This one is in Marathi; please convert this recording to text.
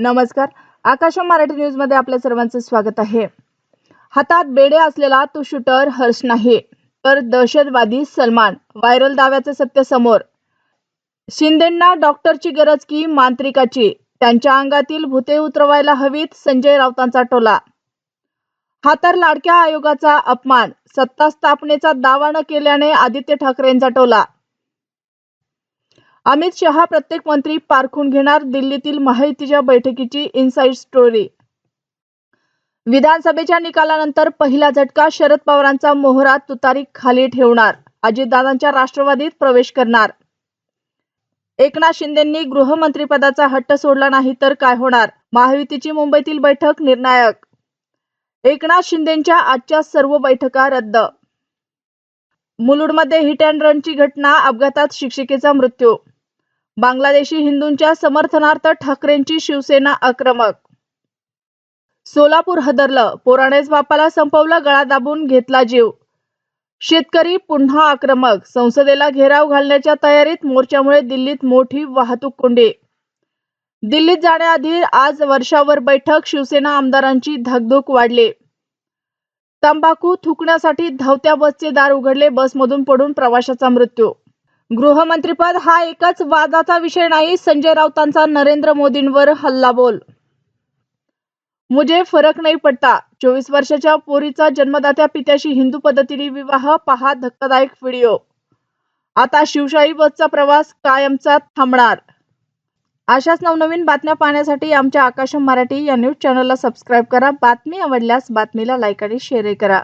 नमस्कार. आकाश मराठी न्यूजमध्ये आपल्या सर्वांचं स्वागत आहे. हातात बेडे असलेला तो शूटर हर्ष नाही तर दहशतवादी सलमान व्हायरल दाव्याचं सत्य समोर. शिंदेंना डॉक्टरची गरज की मांत्रिकाची? त्यांच्या अंगातील भूते उतरवायला हवीत संजय राऊतांचा टोला. हा तर लाडक्या आयोगाचा अपमान सत्ता स्थापनेचा दावा न केल्याने आदित्य ठाकरेंचा टोला. अमित शहा प्रत्येक मंत्री पारखून घेणार दिल्लीतील महायुतीच्या बैठकीची इनसाइड स्टोरी विधानसभेच्या निकालानंतर पहिला झटका शरद पवारांचा मोहरा तुतारी खाली ठेवणार. अजितदादांच्या राष्ट्रवादीत प्रवेश करणार. एकनाथ शिंदेंनी गृहमंत्रीपदाचा हट्ट सोडला नाही तर काय होणार? महायुतीची मुंबईतील बैठक निर्णायक. एकनाथ शिंदेंच्या आजच्या सर्व बैठका रद्द. मुलुडमध्ये हिट अँड रनची घटना अपघातात शिक्षिकेचा मृत्यू. बांगलादेशी हिंदूंच्या समर्थनार्थ ठाकरेंची शिवसेना आक्रमक. सोलापूर हदरलं पोराणेच बापाला संपवलं गळा दाबून घेतला जीव. शेतकरी पुन्हा आक्रमक संसदेला घेराव घालण्याच्या तयारीत मोर्चामुळे दिल्लीत मोठी वाहतूक कोंडी. दिल्लीत जाण्याआधी आज वर्षावर बैठक शिवसेना आमदारांची धकधूक वाढली. तंबाखू थुकण्यासाठी धावत्या बसचे दार उघडले बसमधून पडून प्रवाशाचा मृत्यू गृहमंत्रीपद हा एकच वादाचा विषय नाही. संजय राऊतांचा नरेंद्र मोदींवर हल्ला बोल मुझे फरक नाही पडता. चोवीस वर्षाच्या पोरीचा जन्मदात्या पित्याशी हिंदू पद्धतीने विवाह. पहा धक्कादायक व्हिडिओ. आता शिवशाही बसचा प्रवास कायमचा थांबणार. अशाच नवनवीन बातम्या पाहण्यासाठी आमच्या आकाश मराठी या न्यूज चॅनलला सबस्क्राईब करा. बातमी आवडल्यास बातमीला लाईक आणि शेअरही करा.